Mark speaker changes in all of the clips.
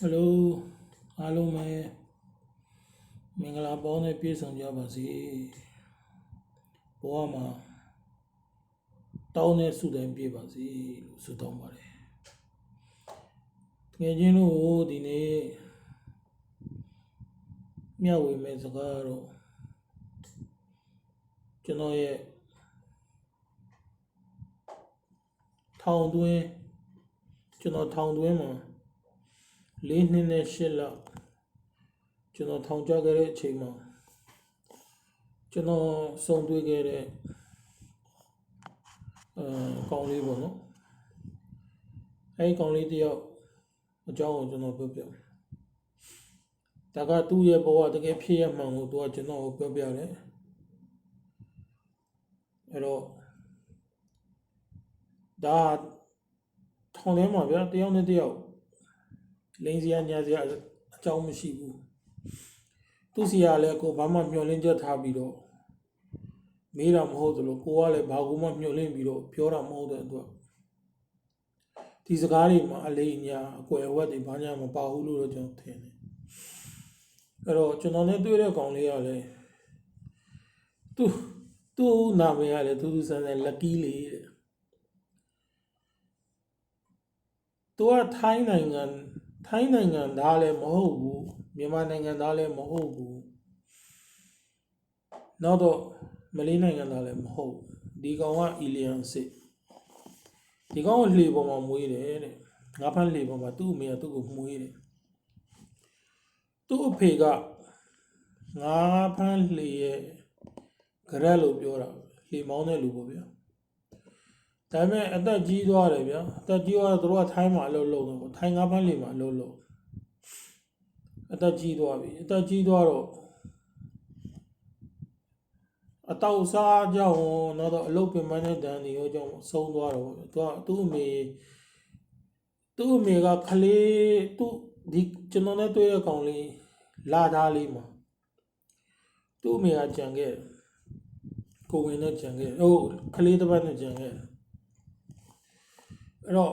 Speaker 1: ဟယ်လိုအားလုံးပဲမင်္ဂလာပေါင်းနဲ့ပြည့်စုံကြပါစေဘဝမှာတောင်းတဲ့ဆုတိုင်းပြည့်ပါစေလို့ဆုတောင်းပါတယ်ငယ်ချင်းတို့ဒီနေ့မျှဝေမဲ့စကားတော့ကျွန်တော်ရဲ့ထောင်တွင်းကျွန်တော်ထောင်တွင်းမှာ လေးနှစ်နဲ့ရှစ်လကျွန်တော်ထောင်ကျခဲ့တဲ့အချိန်မှာကျွန်တော်စုံတွေ့ခဲ့တဲ့အဲကောင်လေးပေါ့နော်အဲဒီကောင်လေးတယောက်အကြောင်းကိုကျွန်တော်ပြောပြမယ်ဒါကသူ့ရဲ့ဘဝတကယ်ဖြစ်ရမှန်ကိုသူကကျွန်တော်ကိုပြောပြတယ်အဲ့တော့ဒါထောင်ထဲမှာဗျာတယောက်နဲ့တယောက် လိန်စရာညာစရာအကြောင်းမရှိဘူးသူစီကလည်းကိုဘာမှမျှော်လင့်ချက်ထားပြီးတော့မေးတာမဟုတ်သလိုကိုကလည်းဘာကူမှမျှော်လင့်ပြီးတော့ပြောတာမဟုတ်တဲ့အတွက်ဒီစကားတွေမှာအလေးအညာအကွယ်အဝတ်တွေဘာညာမပါဘူးလို့တော့ကျွန်တော်ထင်တယ်အဲ့တော့ကျွန်တော်နဲ့တွေ့တဲ့ကောင်လေးကလည်းသူသူ့နာမည်ကလည်းသူသူဆန်းဆန်း lucky လေးတဲ့သူကထိုင်းနိုင်ငံ ထိုင်းနိုင်ငံသားလည်းမဟုတ်ဘူးမြန်မာနိုင်ငံသားလည်းမဟုတ်ဘူးနောက်တော့မလေးနိုင်ငံသားလည်းမဟုတ်ဘူးဒီကောင်ကအီလီယန်စစ်ဒီကောင်ကလှေပေါ်မှာမွေးတယ်တဲ့ငါးဖမ်းလှေပေါ်မှာသူ့အမေကသူ့ကိုမွေးတယ်သူ့အဖေကငါးဖမ်းလှေရဲ့ဂရက်လို့ပြောတာလှေမောင်းတဲ့လူပေါ့ဗျာ ဒါပေမဲ့အသက်ကြီးသွားတယ်ဗျာအသက်ကြီးသွားတော့သူတို့ကထိုင်းမှာအလုပ်လုပ်တော့ထိုင်းငါးဖမ်းလေမှာအလုပ်လုပ်အသက်ကြီးသွားပြီအသက်ကြီးသွားတော့အတောက်စားကြောင့်တော့တော့အလုပ်ပင်ပန်းတဲ့ဒဏ်တွေရောကြောင့်ဆုံးသွားတော့ဗျာသူကသူ့အမေသူ့အမေကခလေးသူ့ဒီကျွန်တော်နဲ့တွေ့တဲ့ကောင်လေးလာသားလေးမှာသူ့အမေကကြံခဲ့တယ်ကိုဝင်နဲ့ကြံခဲ့တယ်ဟိုခလေးတစ်ပတ်နဲ့ကြံခဲ့တယ် အဲ့တော့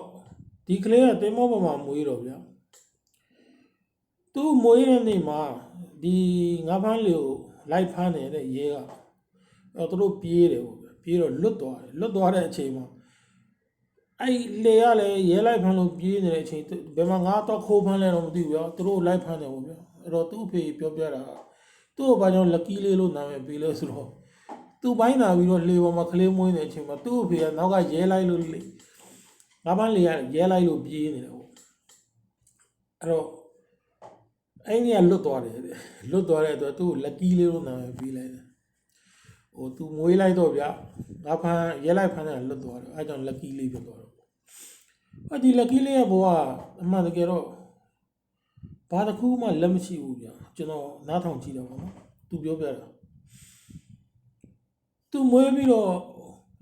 Speaker 1: ဒီကလေးကတင်းမောပေါ်မှာမွေးတော့ဗျာသူမွေးတဲ့နေ့မှာဒီငါးဖမ်းလေးကိုလိုက်ဖမ်းနေတဲ့ရဲကအဲ့တော့သူတို့ပြေးတယ်ပေါ့ဗျာပြေးတော့လွတ်သွားတယ်လွတ်သွားတဲ့အချိန်မှာအဲ့လေကလည်းရဲလိုက်ဖမ်းလို့ပြေးနေတဲ့အချိန်သူဘယ်မှာငါတော့ခိုးဖမ်းလဲတော့မသိဘူးဗျာသူတို့လိုက်ဖမ်းတယ်ပေါ့ဗျာအဲ့တော့သူ့အဖေပြောပြတာကသူ့ကိုဘာကြောင့် lucky လေးလို့နာမည်ပေးလဲဆိုတော့သူ့ပိုင်းလာပြီးတော့လေပေါ်မှာကလေးမွေးနေတဲ့အချိန်မှာသူ့အဖေကနောက်ကရဲလိုက်လို့လေ ငါးပန်းလေးကရဲလိုက်လို့ပြေးနေတယ်ပေါ့အဲ့တော့အဲ့ဒီကလွတ်သွားတယ်တဲ့လွတ်သွားတဲ့အတွက်သူ့ကို lucky လေးလို့နာမည်ပေးလိုက်တယ်ဟိုသူမွေးလိုက်တော့ဗျငါဖမ်းရဲလိုက်ဖမ်းတယ်လွတ်သွားတယ်အဲကြောင့် lucky လေးဖြစ်သွားတော့အဲ့ဒီ lucky လေးရဲ့ဘဝအမှန်တကယ်တော့ဘာတစ်ခုမှလက်မရှိဘူးဗျကျွန်တော်နားထောင်ကြည့်တော့ပါနော်သူပြောပြတာသူမွေးပြီးတော့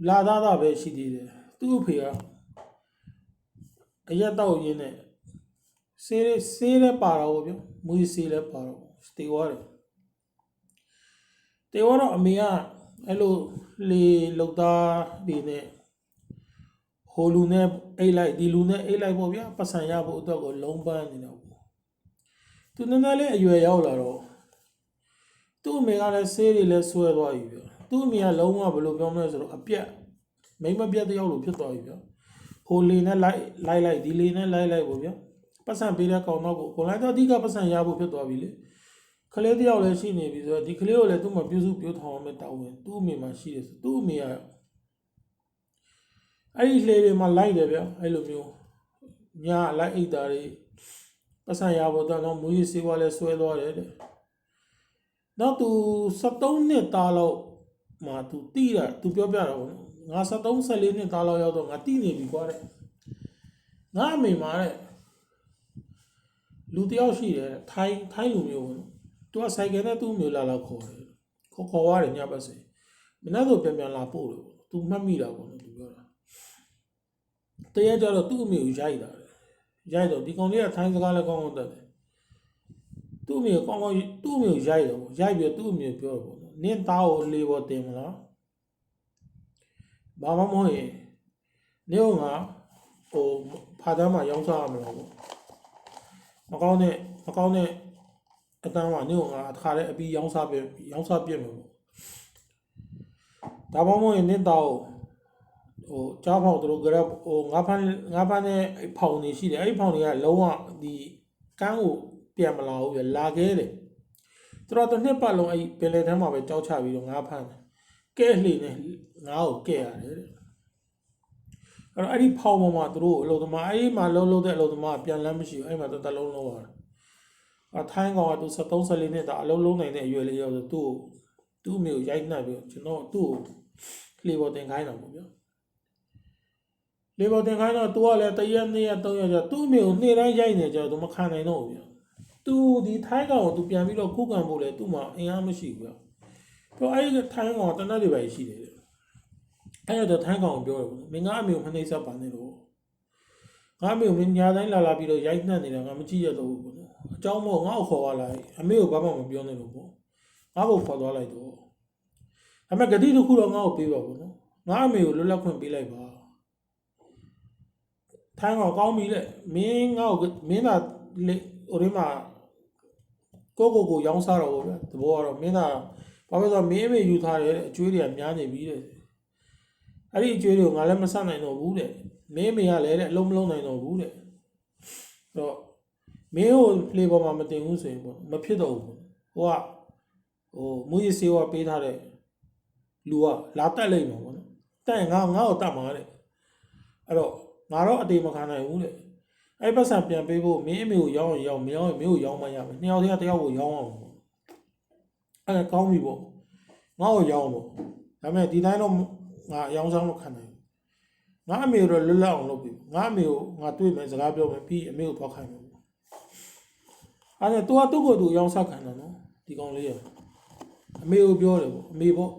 Speaker 1: လာသားသားပဲရှိသေးတယ်သူ့အဖေက အရက်တော့ရင်းနဲ့ဆေးလေးဆေးလည်းပါတော့ဗျမွေးဆေးလည်းပါတော့တေသွားတယ်တေသွားတော့အမေကအဲ့လိုလေလောက်သားဒီနဲ့ဟိုလူနဲ့အိတ်လိုက်ဒီလူနဲ့အိတ်လိုက်ပေါ့ဗျာပတ်စံရဖို့အတွက်ကိုလုံးပန်းနေတော့ပေါ့သူနည်းနည်းလေးအရွယ်ရောက်လာတော့သူ့အမေကလည်းဆေးတွေလည်းဆွဲသွားပြီဗျာသူ့အမေကလုံးဝဘယ်လိုပြောမလဲဆိုတော့အပြက်မိမ့်မပြတ်တယောက်လိုဖြစ်သွားပြီဗျာ ဟိုလေနဲ့လိုက်လိုက်လိုက်ဒီလေနဲ့လိုက်လိုက်ပေါ့ဗျာပတ်စံပေးတဲ့ကောင်တော့ကိုကိုလိုက်တော့အဓိကပတ်စံရဖို့ဖြစ်သွားပြီလေကလေးတယောက်လည်းရှိနေပြီဆိုတော့ဒီကလေးကိုလည်းသူ့မှာပြုစုပြောထောင်အောင်မဲ့တောင်းဝင်သူ့အမေမှာရှိတယ်ဆိုသူ့အမေကအဲ့ဒီလေတွေမှာလိုက်တယ်ဗျာအဲ့လိုမျိုးညာလိုက်အိတ်တာတွေပတ်စံရဖို့တော့မူကြီးစေးဝါလည်းဆွဲသွားတယ်တဲ့နောက်သူ73နှစ်သားလောက်မှာသူတိတာသူပြောပြတာပေါ့နော် ငါ73 14နှစ်သားလောက်ရောက်တော့ငါတိနေပြီကွာတဲ့ငါအမေမှာတဲ့လူတယောက်ရှိတယ်ထိုင်းထိုင်းလူမျိုးပေါ့နော်သူကဆိုင်ကယ်နဲ့သူ့မျိုးလာလာခေါ်တယ်ခေါ်ခေါ်ရတယ်ညပတ်စေမနေ့ကပြန်ပြန်လာပို့တယ်ပေါ့သူမှတ်မိတာပေါ့နော်သူပြောတာတရက်ကျတော့သူ့အမေကိုရိုက်တာတယ်ရိုက်တော့ဒီကောင်လေးကထိုင်းစကားလည်းကောင်းကောင်းတတ်တယ်သူ့အမေကိုကောင်းကောင်းသူ့အမေကိုရိုက်တယ်ပေါ့ရိုက်ပြီးတော့သူ့အမေကိုပြောတယ်ပေါ့နော်နင်းသားကိုလေးပေါ်တင်မလား ဘာမှမဟုတ်ရင်နေကငါဟိုဖာသားမှာရောင်းစားရမလို့ပေါ့မကောင်းတဲ့မကောင်းတဲ့အတန်းမှာနေကငါတစ်ခါတည်းအပြီးရောင်းစားပြရောင်းစားပြမယ်ပေါ့ဒါမှမဟုတ်ရင်နင့်တော့ဟိုကြားဖောက်တို့ grab ဟိုငါးဖန်းငါးဖန်းနဲ့အဲ့ဖောင်နေရှိတယ်အဲ့ဒီဖောင်တွေကလုံးဝဒီကန်းကိုပြန်မလာဘူးပြလာခဲ့တယ်သူတို့တစ်နှစ်ပတ်လုံးအဲ့ပင်လယ်ထဲမှာပဲကြောက်ချပြီးတော့ငါးဖန်းတယ် ကဲလှေနဲ့ငါ့ကိုကဲရတယ်တဲ့အဲ့တော့အဲ့ဒီဖောင်ပေါ်မှာသူတို့အလုပ်သမားအဲ့ဒီမှာလုံးလုံးတဲ့အလုပ်သမားကပြန်လမ်းမရှိဘူးအဲ့မှာသူတစ်လုံးလုံးသွားတယ်အထိုင်းကောင်ကသူ73 74နှစ်တာအလုံးလုံးနိုင်တဲ့အရွယ်လေးရောက်ဆိုသူ့ကိုသူ့အမျိုးရိုက်နှက်ပြီးတော့ကျွန်တော်သူ့ကိုလေပေါ်တင်ခိုင်းတာပေါ့ဗျာလေပေါ်တင်ခိုင်းတော့သူကလည်းတရက်နှစ်ရက်သုံးရက်ကျသူ့အမျိုးကိုနေ့တိုင်းရိုက်နေကြတော့သူမခံနိုင်တော့ဘူးဗျာသူဒီထိုင်းကောင်ကိုသူပြန်ပြီးတော့ခုခံဖို့လေသူ့မှာအင်အားမရှိဘူးဗျာ ပြောအဲ့ဒီထိုင်းကောင်ကတနက်တွေပဲရှိတယ်တဲ့ အဲ့တော့ထိုင်းကောင်ပြောတယ်ပေါ့မင်းငါအမေကိုမနှိမ့်ဆက်ပါနဲ့တော့ငါအမေကိုမင်းညာတိုင်းလာလာပြီးတော့ရိုက်နှက်နေတာငါမကြည့်ရတော့ဘူးပေါ့နော်အเจ้าမို့ငါ့ကိုခေါ်သွားလိုက်အမေကိုဘာမှမပြောနဲ့လို့ပေါ့ငါ့ကိုခေါ်သွားလိုက်တော့အမေဂတိတစ်ခုတော့ငါ့ကိုပေးပါပေါ့နော်ငါအမေကိုလွတ်လပ်ခွင့်ပေးလိုက်ပါထိုင်းကောင်ကောင်းပြီလေမင်းငါ့ကိုမင်းသာလေဟိုဒီမှာကိုကိုကိုရောင်းစားတော့ဗောဗျာတဘောကတော့မင်းသာ ဘာဖြစ်လို့လဲဆိုတော့မင်းအမေယူထားတယ်တဲ့အကျွေးတွေကများနေပြီတဲ့အဲ့ဒီအကျွေးတွေကိုငါလည်းမဆက်နိုင်တော့ဘူးတဲ့မင်းမေကလည်းတဲ့အလုံးမလုံးနိုင်တော့ဘူးတဲ့အဲ့တော့မင်းကိုလေပေါ်မှာမတင်ဘူးဆိုရင်ပေါ့မဖြစ်တော့ဘူးပေါ့ဟိုကဟိုမူရစေဝါပေးထားတဲ့လူကလာတက်လိုက်မှာပေါ့နော်တက်ရင်ငါငါ့ကိုတတ်မှာတဲ့အဲ့တော့ငါတော့အတေမခံနိုင်ဘူးတဲ့အဲ့ပတ်စံပြန်ပေးဖို့မင်းအမေကိုရောင်းရင်ရောင်းမရောင်းရင်မင်းကိုရောင်းမရမယ်နှစ်ယောက်တည်းကတစ်ယောက်ကိုရောင်းအောင်ပေါ့ အဲ့ဒါကောင်းပြီပေါ့ငါ့ကိုရောင်းပေါ့ဒါပေမဲ့ဒီတိုင်းတော့ငါအယောင်ဆောင်မခံနိုင်ဘူးငါအမေကိုတော့လွတ်လပ်အောင်လုပ်ပြီငါအမေကိုငါတွေ့မယ်စကားပြောမယ်ပြီးအမေကိုသွားခိုင်းမယ်ပေါ့အဲ့ဒါ तू ကသူ့ကိုယ်သူအယောင်ဆောက်ခံတာနော်ဒီကောင်လေးရအမေကိုပြောတယ်ပေါ့အမေပေါ့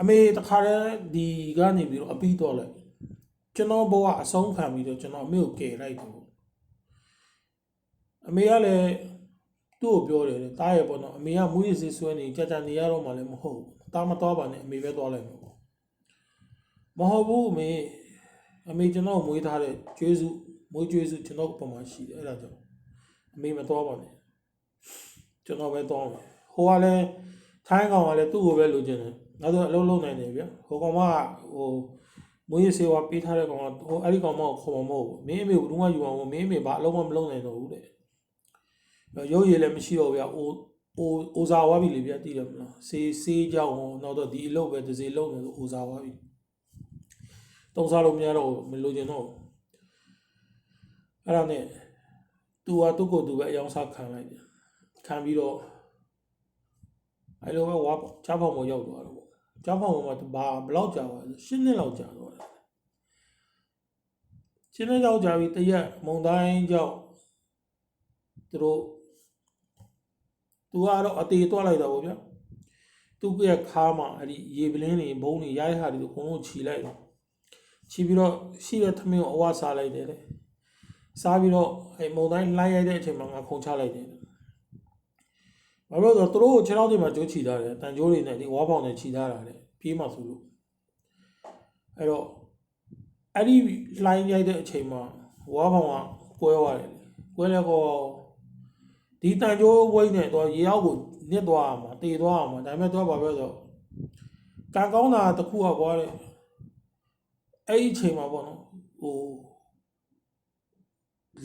Speaker 1: အမေတခါတည်းဒီကနေပြီးတော့အပြီးတော့လိုက်ကျွန်တော်ဘဝအဆုံးခံပြီးတော့ကျွန်တော်အမေကိုကယ်လိုက်တယ်ပေါ့အမေကလည်း သူ့ကိုပြောတယ်တဲ့တားရပေါ့နော်အမေကမူးရစ်စေးဆွဲနေကြကြနေရတော့မှလည်းမဟုတ်ဘူးတားမသွားပါနဲ့အမေပဲသွားလိုက်မှာပေါ့မဟုတ်ဘူးအမေအမေကျွန်တော်မွေးထားတဲ့ကျွေးစုမွေးကျွေးစုကျွန်တော်ပုံမှန်ရှိတယ်အဲ့ဒါကြောင့်အမေမသွားပါနဲ့ကျွန်တော်ပဲသွားမယ်ဟိုကလည်းထိုင်းကောင်ကလည်းသူ့ကိုပဲလိုချင်တယ်နောက်တော့အလုံးလုံးနိုင်တယ်ဗျဟိုကောင်မကဟိုမွေးရစေဝါပေးထားတဲ့ကောင်ကဟိုအဲ့ဒီကောင်မကိုခေါ်မှာမဟုတ်ဘူးမင်းအမေကဘယ်သူမှယူအောင်မင်းအမေဘာအလုံးမမလုံးနိုင်တော့ဘူးတဲ့ ရုပ်ရည်လည်းမရှိတော့ဗျာအိုအိုအိုဇာဝါပြီလေဗျာတည်တယ်မလားစေးစေးကြောင်ဟောနောက်တော့ဒီအလုပ်ပဲတစ်စီလုံးနေဆိုအိုဇာဝါပြီတုံးစားလို့မရတော့မလိုချင်တော့အဲ့ဒါနဲ့သူကသူ့ကိုယ်သူပဲအယောင်စားခံလိုက်တယ်ခံပြီးတော့အဲ့လိုပဲဝါချားဖောင်ပေါ်ရောက်သွားတော့ချားဖောင်ပေါ်မှာသူဘာဘယ်လောက်ကြာသွားလဲရှင်းနှစ်လောက်ကြာသွားတယ်ရှင်းနှစ်လောက်ကြာပြီးတရက်မုံတိုင်းကြောက်သူတို့ သူကတော့အတေတွားလိုက်တာပေါ့ဗျာသူကခါမှာအဲ့ဒီရေပလင်းတွေဘုံတွေရိုက်ဟာတွေအကုန်လုံးခြီလိုက်တော့ခြီပြီးတော့ရှိတဲ့သမင်းကိုအဝစားလိုက်တယ်လေစားပြီးတော့အဲ့မုံတိုင်းလှိုင်းရိုက်တဲ့အချိန်မှာငါခုန်ချလိုက်တယ်ဘာလို့လဲဆိုတော့သူတို့ကိုခြေထောက်တွေမှာကြိုးချီထားတယ်တန်ကြိုးတွေနဲ့ဒီဝါးပေါင်တွေခြီထားတာလေပြေးမှဆိုလို့အဲ့တော့အဲ့ဒီလှိုင်းရိုက်တဲ့အချိန်မှာဝါးပေါင်ကကွဲသွားတယ်လေကွဲလဲကော ဒီတန်ကြိုးဝိတ်နဲ့တော့ရေရောက်ကိုနစ်သွားအောင်မှာတေသွားအောင်မှာဒါပေမဲ့တော့ဘာပြောဆိုကံကောင်းတာတစ်ခုอ่ะကွာတဲ့အဲ့ဒီအချိန်မှာပေါ့နော်ဟို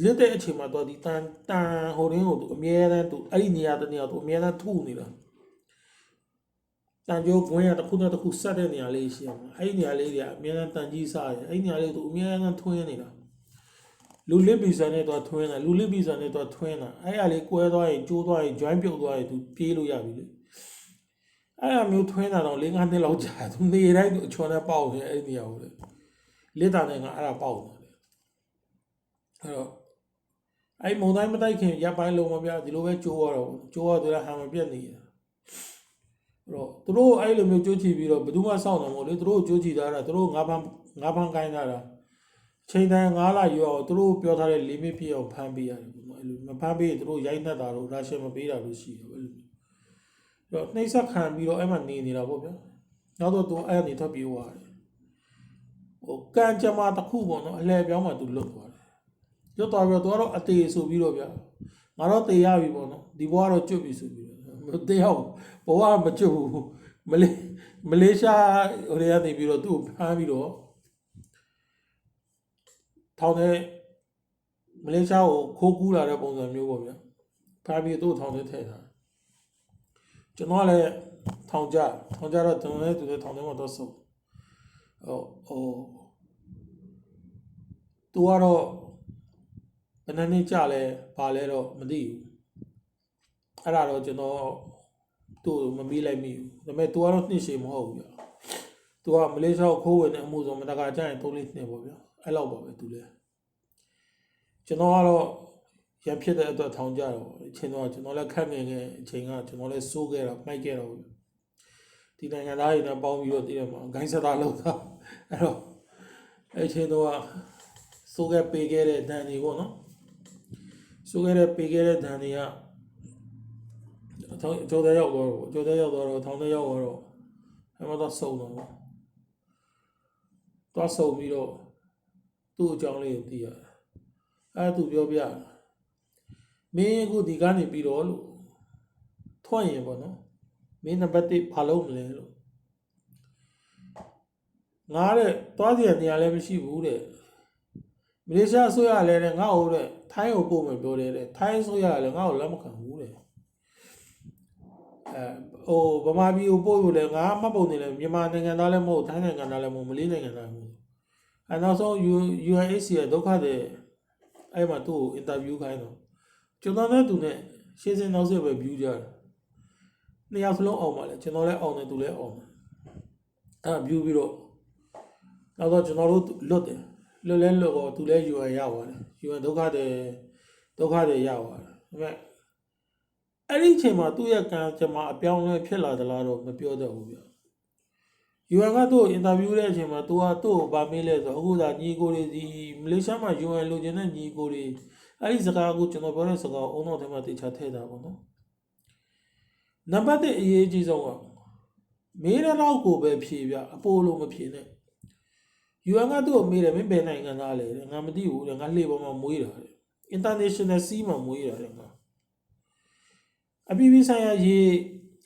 Speaker 1: လက်တဲ့အချိန်မှာတော့ဒီတန်တန်ဟိုရင်းကိုသူအမြဲတမ်းသူအဲ့ဒီနေရာတနေရာသူအမြဲတမ်းထုနေတာတန်ကြိုးဝင်ရတစ်ခုနဲ့တစ်ခုဆက်တဲ့နေရာလေးရှိအောင်အဲ့ဒီနေရာလေးတွေကအမြဲတမ်းတန်ကြီးစားတယ်အဲ့ဒီနေရာလေးကိုသူအမြဲတမ်းထွင်းနေတာ လူလစ်ပီဇာနဲ့တော့ထွင်းတာလူလစ်ပီဇာနဲ့တော့ထွင်းတာအဲ့ရလေးကွဲသွားရင်ကျိုးသွားရင် join ပြုတ်သွားရင်သူပြေးလို့ရပြီလေအဲ့အမျိုးထွင်းတာတော့၄-၅နှစ်လောက်ကြာသူနေတိုင်းသူအချော်နဲ့ပေါက်နေအဲ့ဒီနေရာကိုလေလက်တာနဲ့ကအဲ့ဒါပေါက်နေတယ်အဲ့တော့အဲ့မုံတိုင်းမတိုက်ခင်ရပ်ပိုင်းလုံးမပြဒီလိုပဲကျိုးရတော့ကျိုးရသူလည်းဟာမပြတ်နေရအဲ့တော့သူတို့အဲ့လိုမျိုးကြိုးချီပြီးတော့ဘယ်သူမှစောင့်နေမို့လေသူတို့ကြိုးချီထားတာသူတို့ငါးဖန်းငါးဖန်းကိုင်းထားတာ ချိန်တန်9လယူအောင်သူတို့ပြောထားတဲ့ limit ပြည့်အောင်ဖမ်းပေးရတယ်ပေါ့နော်အဲ့လိုမဖမ်းပေးရင်သူတို့ရိုက်နှက်တာတော့ရာရှင်မပေးတာလို့ရှိတယ်အဲ့လိုမျိုးအဲ့တော့နှိမ့်ဆက်ခံပြီးတော့အဲ့မှာနေနေတာပေါ့ဗျာနောက်တော့သူအဲ့ကနေထွက်ပြေးသွားတယ်ဟိုကံကြမ္မာတစ်ခုပေါ့နော်အလဲပြောင်းမှသူလွတ်သွားတယ်ရွတ်သွားပြီးတော့သူကတော့အသေးဆိုပြီးတော့ဗျာငါတော့တေရပြီပေါ့နော်ဒီဘွားတော့ကျွတ်ပြီဆိုပြီးတော့တေရောက်ဘဝမကျွတ်ဘူးမလေးမလေးရှားဟိုတွေကနေပြီးတော့သူ့ကိုဖမ်းပြီးတော့ ထောင်ထဲမလေးရှားကိုခိုးကူးလာတဲ့ပုံစံမျိုးပေါ့ဗျာဖမ်းပြီးသူ့ကိုထောင်ထဲထည့်ထားကျွန်တော်ကလည်းထောင်ကြထောင်ကြတော့ကျွန်တော်လည်းသူလည်းထောင်ထဲမှာတော့ဆုံးဟိုဟိုသူကတော့ဘယ်နှစ်နှစ်ကြာလဲဘာလဲတော့မသိဘူးအဲ့ဒါတော့ကျွန်တော်သူ့ကိုမမေးလိုက်မိဘူးဒါပေမဲ့ तू ကတော့နှစ်ရှည်မဟုတ်ဘူးဗျာ तू ကမလေးရှားကိုခိုးဝင်တဲ့အမှုဆုံးမတကာကြရင်3လေးနှစ်ပေါ့ဗျာ အဲ့လောက်ပါပဲ तू လဲကျွန်တော်ကတော့ရံဖြစ်တဲ့အတွက်ထောင်ကြတော့အချိန်တော့ကျွန်တော်လည်းခက်ငယ်ငယ်အချိန်ကကျွန်တော်လည်းစိုးခဲ့တာမိုက်ခဲ့တော့ဗျာဒီနိုင်ငံသားတွေနဲ့ပေါင်းပြီးတော့တည်ရမှာဂိုင်းဆက်တာလောက်တာအဲ့တော့အဲ့အချိန်တော့စိုးခဲ့ပေးခဲ့တဲ့ဒဏ်တွေပေါ့နော်စိုးခဲ့တဲ့ပေးခဲ့တဲ့ဒဏ်တွေကအထောင်အကျိုးသက်ရောက်တော့အကျိုးသက်ရောက်တော့ထောင်သက်ရောက်တော့အဲ့မှာတော့စုံတော့ပေါ့သွားစုံပြီးတော့ သူ့အကြောင်းလေးကိုသိရတယ်အဲ့သူပြောပြတယ်မင်းအခုဒီကနေပြီးတော့လို့ထွက်ရင်ပေါ့နော်မင်းနံပါတ်1ဘာလုပ်မလဲလို့ငါတဲ့သွားစီရနေရာလည်းမရှိဘူးတဲ့မလေးရှားအစိုးရလည်းတဲ့ငါ့ဟိုတဲ့ထိုင်းကိုပို့မယ်ပြောတယ်တဲ့ထိုင်းအစိုးရလည်းငါ့ကိုလက်မခံဘူးတဲ့အဲဟိုဗမာပြည်ကိုပို့လို့လည်းငါမှတ်ပုံနေလည်းမြန်မာနိုင်ငံသားလည်းမဟုတ်ထိုင်းနိုင်ငံသားလည်းမဟုတ်မလေးနိုင်ငံသားလည်းမဟုတ် အဲနောက်ဆုံး UNHCR ဒုက္ခတဲ့အဲ့မှာသူ့ကိုအင်တာဗျူးခိုင်းတော့ကျွန်တော်နဲ့သူနဲ့ရှင်းစင်နောက်ဆက်ပဲ view ကြတယ်နှစ်ယောက်စလုံးအောင်ပါလေကျွန်တော်လည်းအောင်တယ်သူလည်းအောင်တယ်အဲ့ဒါ view ပြီးတော့နောက်တော့ကျွန်တော်တို့လွတ်တယ်လွတ်လဲလွတ်တော့သူလည်း UN ရပါတယ် UN ဒုက္ခတဲ့ဒုက္ခတဲ့ရပါတယ်ဒါပေမဲ့အဲ့ဒီအချိန်မှာသူ့ရဲ့ကံကြမ္မာအပြောင်းအလဲဖြစ်လာသလားတော့မပြောတတ်ဘူးဗျ UN ကသူ့ကိုအင်တာဗျူးတဲ့အချိန်မှာ तू ကသူ့ကိုဗာမေးလဲဆိုတော့အခုသာညီကိုတွေဒီမလေးရှားမှာ UN လိုချင်တဲ့ညီကိုတွေအဲ့ဒီစကားကိုကျွန်တော်ပြောတဲ့စကားကိုအုံတော်ထဲမှာတေချာထည့်တာပေါ့နော်နံပါတ်1အရေးကြီးဆုံးကမေးတဲ့တော့ကိုပဲဖြေပြအပိုးလို့မဖြေနဲ့ UN ကသူ့ကိုမေးတယ်မင်းဘယ်နိုင်ငံသားလဲတဲ့ငါမသိဘူးတဲ့ငါလှေပေါ်မှာမွေးတာတဲ့ International Sea မှာမွေးတာတဲ့ငါအပြည်ပြည်ဆိုင်ရာရေ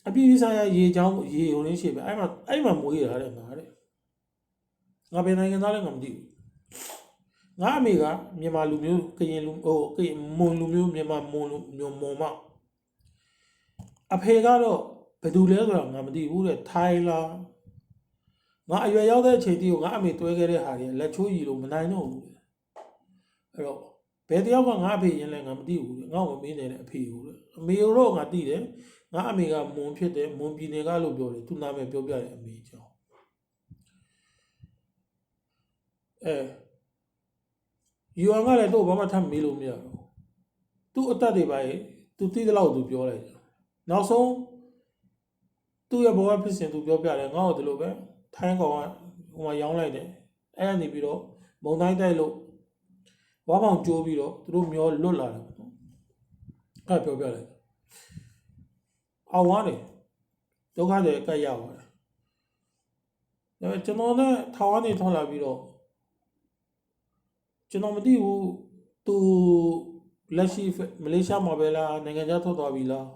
Speaker 1: အပြည်ပြည်ဆိုင်ရာရေချောင်းရေဟိုရင်းရှိပဲအဲ့မှာအဲ့မှာမွေးတာတဲ့ငါတဲ့ငါဘယ်နိုင်ငံသားလဲငါမသိဘူးငါအမေကမြန်မာလူမျိုးကရင်လူဟိုကရင်မွန်လူမျိုးမြန်မာမွန်လူမျိုးမွန်မအဖေကတော့ဘယ်သူလဲဆိုတော့ငါမသိဘူးတဲ့ထိုင်းလားငါအရွယ်ရောက်တဲ့အချိန်တီကိုငါအမေတွဲခဲ့တဲ့ဟာတွေလက်ချိုးရည်လို့မနိုင်တော့ဘူးတဲ့အဲ့တော့ဘယ်တယောက်ကငါအဖေရင်လဲငါမသိဘူးတဲ့ငါ့ကိုမမေးနေတဲ့အဖေကိုတဲ့အမေတော့ငါသိတယ် ငါအမေကမွန်ဖြစ်တယ်မွန်ပြည်နယ်ကလို့ပြောတယ်သူနာမည်ပြောပြတယ်အမေကြောင့်အဲယူအန်ကလည်းတော့ဘာမှထပ်မေးလို့မရတော့သူ့အသက်တွေပါရဲ့သူသိတဲ့လောက်သူပြောလိုက်တယ်နောက်ဆုံးသူ့ရဲ့ဘဝဖြစ်စဉ်သူပြောပြတယ်ငါ့ကိုဒီလိုပဲထိုင်းကောင်ကဟိုမှာရောင်းလိုက်တယ်အဲ့ကနေပြီးတော့မုံတိုင်းတိုက်လို့ဝါပေါင်ကျိုးပြီးတော့သူတို့မျောလွတ်လာတယ်ပေါ့နော်အဲ့ပြောပြလိုက် အောင်သွားတယ်ဒုက္ခတွေကတ်ရပါတယ်ဒါပေမဲ့ကျွန်တော်နဲ့ထောင်ကနေထွက်လာပြီးတော့ကျွန်တော်မသိဘူးသူလက်ရှိမလေးရှားမှာပဲလားနိုင်ငံခြားထွက်သွားပြီလား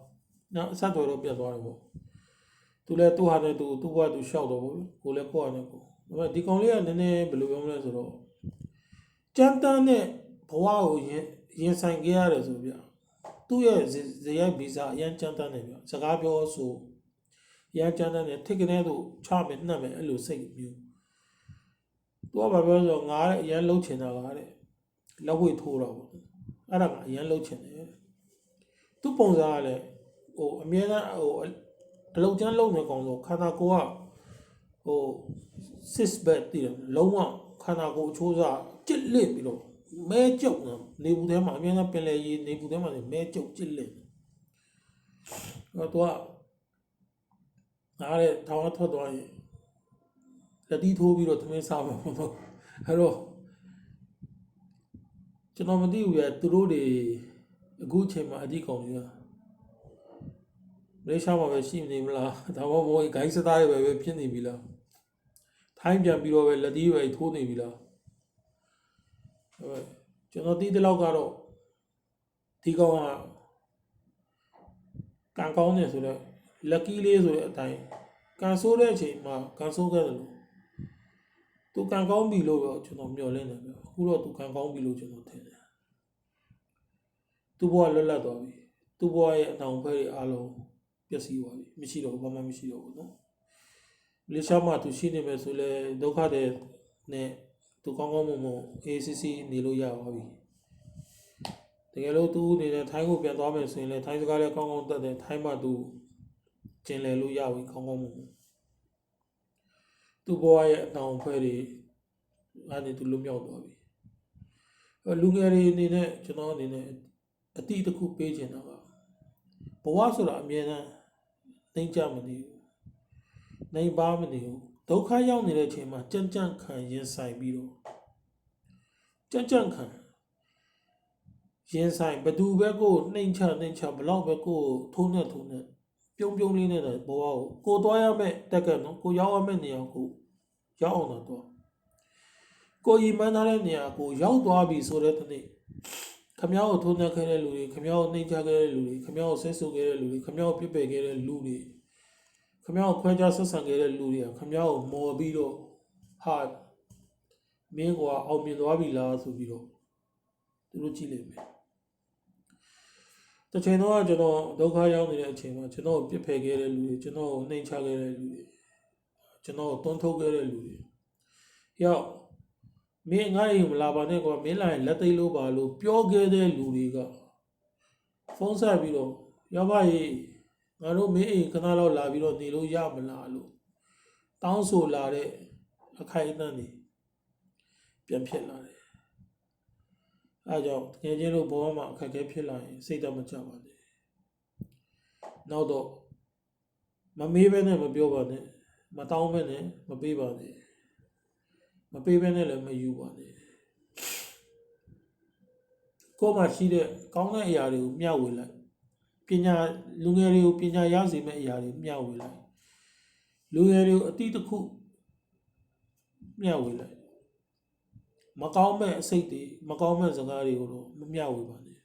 Speaker 1: နော်အဆက်တော်တော့ပြတ်သွားတယ်ပေါ့သူလည်းသူ့ဟာနဲ့သူသူ့ဘဝသူရှောက်တော့ဘူးကိုလည်းကိုယ့်ဟာနဲ့ကိုဒါပေမဲ့ဒီကောင်လေးကနည်းနည်းဘယ်လိုပြောမလဲဆိုတော့ကြမ်းတမ်းတဲ့ဘဝကိုရင်ရင်ဆိုင်ခဲ့ရတယ်ဆိုပြ သူ့ရဲ့ဇေယျဗီဇာအရင်ကြမ်းတမ်းတယ်ပြစကားပြောဆိုရမ်းကြမ်းတမ်းတယ်ထိတ်ကနေသူချမယ်နှက်မယ်အဲ့လိုစိတ်မျိုးသူကဘာပြောဆိုတော့ငါတဲ့အရင်လှုပ်ချင်တာကတဲ့လက်ဝှေ့ထိုးတာပေါ့အဲ့ဒါကအရင်လှုပ်ချင်တယ်သူ့ပုံစံကလည်းဟိုအမြဲတမ်းဟိုအလုံချမ်းလုံနေကောင်ဆိုခန္ဓာကိုယ်ကဟို six bed တည်တယ်လုံးဝခန္ဓာကိုယ်အချိုးစားကြစ်လစ်ပြီးတော့ မဲကျုပ်နေဘူးထဲမှာအမြဲတမ်းပင်လေရေးနေဘူးထဲမှာမဲကျုပ်ကြစ်လစ်တော့သူကအားတဲ့ထောင်ထွက်သွားရင်လက်တီးထိုးပြီးတော့သမင်းစားမှာပေါ့နော်အဲ့တော့ကျွန်တော်မသိဘူးရသူတို့တွေအခုအချိန်မှာအဓိကောင်ကြီးကမလေးရှားမှာပဲရှိနေမလားဒါမှမဟုတ်ဂိုင်းစသားတွေပဲပဲဖြစ်နေပြီလားထိုင်းပြန်ပြီးတော့ပဲလက်တီးပဲထိုးနေပြီလားအဲ့ ကျကျွန်တော်သိတဲ့လောက်ကတော့ဒီကောင်ကကံကောင်းတယ်ဆိုတော့ lucky လေးဆိုတဲ့အတိုင်းကန်ဆိုးတဲ့အချိန်မှာကန်ဆိုးခဲ့တယ်လို့သူကံကောင်းပြီလို့တော့ကျွန်တော်မျှော်လင့်တယ်ဗျအခုတော့သူကံကောင်းပြီလို့ကျွန်တော်ထင်တယ်သူ့ဘဝလွတ်လပ်သွားပြီသူ့ဘဝရဲ့အတောင်ဖဲတွေအားလုံးပျက်စီးသွားပြီမရှိတော့ဘူးဘာမှမရှိတော့ဘူးနော်မလေးရှားမှာသူရှိနေမယ်ဆိုလဲဒုက္ခတဲ့နဲ့ သူကောင်းကောင်းမွန်မွန် ACC နေလို့ရပါပြီတကယ်လို့သူအနေနဲ့ထိုင်းကိုပြန်သွားမယ်ဆိုရင်လည်းထိုင်းစကားလည်းကောင်းကောင်းတတ်တယ်ထိုင်းမှာသူကျင်လည်လို့ရပြီကောင်းကောင်းမွန်မွန်သူ့ဘဝရဲ့အတောင်ဖဲတွေအဲ့ဒီသူလွတ်မြောက်သွားပြီအဲ့လူငယ်တွေအနေနဲ့ကျွန်တော်အနေနဲ့အတိတစ်ခုပေးချင်တာကဘဝဆိုတာအမြဲတမ်းနှိမ့်ကြမနေဘူးနှိမ့်ပါမနေဘူး ဒုက္ခရောက်နေတဲ့အချိန်မှာကြံ့ကြံ့ခံရင်ဆိုင်ပြီးတော့ကြံ့ကြံ့ခံရင်ဆိုင်ဘသူပဲကိုနှိမ့်ချနှိမ့်ချဘလောက်ပဲကိုထိုးနေထိုးနေပြုံးပြုံးလေးနဲ့ဘဝကိုကိုသွားရမယ့်တက်ကနော်ကိုရောက်ရမယ့်နေရာကိုရောက်အောင်တော့ ကိုကြီးမှန်းထားတဲ့နေရာကိုရောက်သွားပြီဆိုတဲ့တနေ့ခမ ्या ကိုထုံးနှက်ခဲ့တဲ့လူတွေခမ ्या ကိုနှိမ်ချခဲ့တဲ့လူတွေခမ ्या ကိုဆက်ဆုပ်ခဲ့တဲ့လူတွေခမ ्या ကိုပြစ်ပယ်ခဲ့တဲ့လူတွေ ခမ ्या ကိုခွဲခြားဆက်ဆံခဲ့တဲ့လူတွေကခမ ्या ကိုမော်ပြီးတော့ဟာမင်းကွာအောင်မြင်သွားပြီလားဆိုပြီးတော့သူတို့ကြည့်လိမ့်မယ်တစ်ချိန်တော့ကျွန်တော်ဒုက္ခရောက်နေတဲ့အချိန်မှာကျွန်တော်ကိုပြစ်ပယ်ခဲ့တဲ့လူတွေကျွန်တော်ကိုနှိမ်ချခဲ့တဲ့လူတွေကျွန်တော်ကိုတွန်းထုတ်ခဲ့တဲ့လူတွေရောက်မင်းငါ့အိမ်မလာပါနဲ့ကွာမင်းလာရင်လက်သိမ်းလို့ပါလို့ပြောခဲ့တဲ့လူတွေကဖုန်းဆက်ပြီးတော့ရပါရဲ့ ငါတို့မင်းအိမ်ခဏလောက်လာပြီးတော့နေလို့ရမလားလို့တောင်းဆိုလာတဲ့အခိုင်အတန့်တွေပြန်ဖြစ်လာတယ်အဲကြောင့်တကယ်ချင်းလို့ဘဝမှာအခက်အခဲဖြစ်လာရင်စိတ်တော့မကြပါနဲ့နောက်တော့မမေးဘဲနဲ့မပြောပါနဲ့မတောင်းဘဲနဲ့မပေးပါနဲ့မပေးဘဲနဲ့လည်းမယူပါနဲ့ကိုယ်မှာရှိတဲ့ကောင်းတဲ့အရာတွေကိုမျှဝေလိုက် ပညာလူငယ်တွေကိုပညာရစေမယ့်အရာတွေမျှဝေလိုက်လူငယ်တွေကိုအတိတ်တစ်ခုမျှဝေလိုက်မကောင်းမဲ့အစိတ်တွေမကောင်းမဲ့စကားတွေကိုတော့မမျှဝေပါနဲ့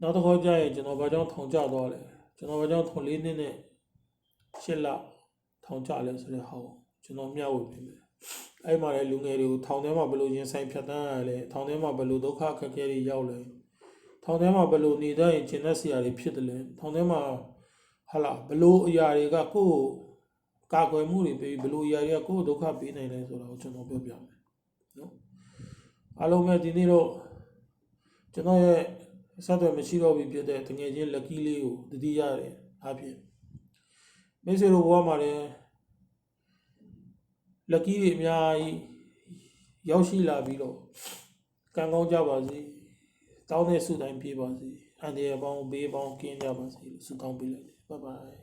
Speaker 1: နောက်တစ်ခေါက်ကျရင်ကျွန်တော်ဘာကြောင့်ထောင်ကျသွားလဲကျွန်တော်ဘာကြောင့်ထောင်လေးနှစ်နဲ့ရှစ်လထောင်ကျလဲဆိုတဲ့ဟာကိုကျွန်တော်မျှဝေပေးမယ်အဲ့မှာလည်းလူငယ်တွေကိုထောင်ထဲမှာဘယ်လိုရင်ဆိုင်ဖြတ်တန်းရလဲထောင်ထဲမှာဘယ်လိုဒုက္ခအခက်အခဲတွေရောက်လဲ ထောင်ထဲမှာဘယ်လိုနေတတ်ရင်ကျင်တဲ့ဆရာတွေဖြစ်တယ်လဲထောင်ထဲမှာဟာလာဘယ်လိုအရာတွေကကိုယ့်ကိုကာကွယ်မှုတွေပေးပြီးဘယ်လိုအရာတွေကကိုယ့်ကိုဒုက္ခပေးနိုင်လဲဆိုတာကိုကျွန်တော်ပြောပြမယ်နော်အားလုံးပဲဒီနေ့တော့ကျွန်တော်ရဲ့အဆက်အသွယ်မရှိတော့ပြီဖြစ်တဲ့တငယ်ချင်း lucky လေးကိုတတိရတယ်အဖြစ်မိတ်ဆွေတို့ဘဝမှာလည်းလက်ကီးတွေအများကြီးရောက်ရှိလာပြီးတော့ကံကောင်းကြပါစေ တောင်းတဲ့ဆုတိုင်းပြေပါစေအန်ဒီရပေါင်းဘေးပေါင်းကင်းကြပါစေလို့ဆုတောင်းပေးလိုက်တယ်ဘိုင်ဘိုင်